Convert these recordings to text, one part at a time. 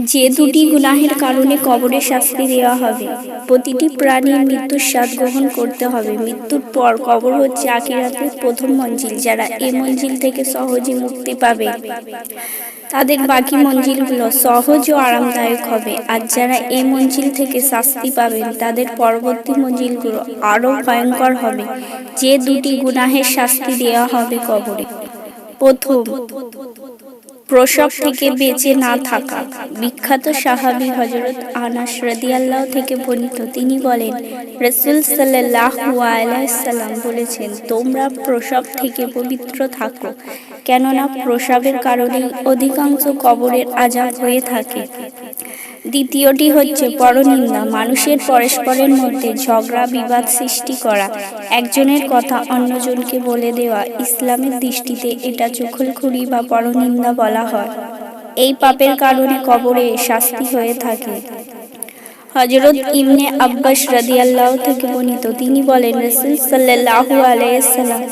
যে দুটি গুনাহের কারণে কবরে শাস্তি দেওয়া হবে। প্রতিটি প্রাণীর মৃত্যুর স্বাদ গ্রহণ করতে হবে। মৃত্যুর পর কবর হচ্ছে আখিরাতের প্রথম মঞ্জিল। যারা এ মঞ্জিল থেকে সহজে মুক্তি পাবে, তাদের বাকি মঞ্জিলগুলো সহজ ও আরামদায়ক হবে। আর যারা এ মঞ্জিল থেকে শাস্তি পাবেন, তাদের পরবর্তী মঞ্জিলগুলো আরও ভয়ঙ্কর হবে। যে দুটি গুনাহের শাস্তি দেওয়া হবে কবরে। প্রথম। প্রসব থেকে বেঁচে না থাকা। বিখ্যাত সাহাবি হজরত আনাস রাদিয়াল্লাহ থেকে বর্ণিত। তিনি বলেন রসুল সাল্লাম বলেছেন তোমরা প্রসব থেকে পবিত্র থাকো। কেননা প্রসবের কারণেই অধিকাংশ কবরের আজাব হয়ে থাকে। দ্বিতীয়টি হচ্ছে পরনিন্দা, মানুষের পরস্পরের মধ্যে ঝগড়া, বিবাদ সৃষ্টি করা। একজনের কথা অন্যজনকে বলে দেওয়া, ইসলামের দৃষ্টিতে এটা চোখলখুরি বা পরনিন্দা বলা হয়। এই পাপের কারণে কবরে শাস্তি হয়ে থাকে। হজরত ইবনে আব্বাস রাদিয়াল্লাহ থেকে বর্ণিত, তিনি বলেন, রসুল সাল্লাল্লাহু আলাইসাল্লাম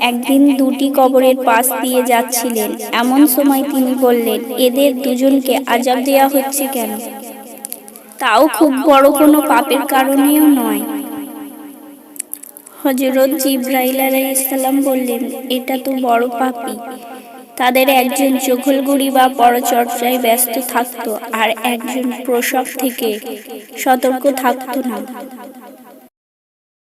একদিন দুটি কবরের পাশ দিয়ে যাচ্ছিলেন। এমন সময় তিনি বললেন, এদের দুজনকে আজাব দেয়া হচ্ছে কেন? তাও খুব বড় কোনো পাপের কারণেও নয়। হজরত জিব্রাইল আলাইসাল্লাম বললেন, এটা তো বড় পাপই তাদের একজন চোখলগুড়ি বা পরচর্চায় ব্যস্ত থাকতো আর একজন প্রসব থেকে সতর্ক থাকতো না।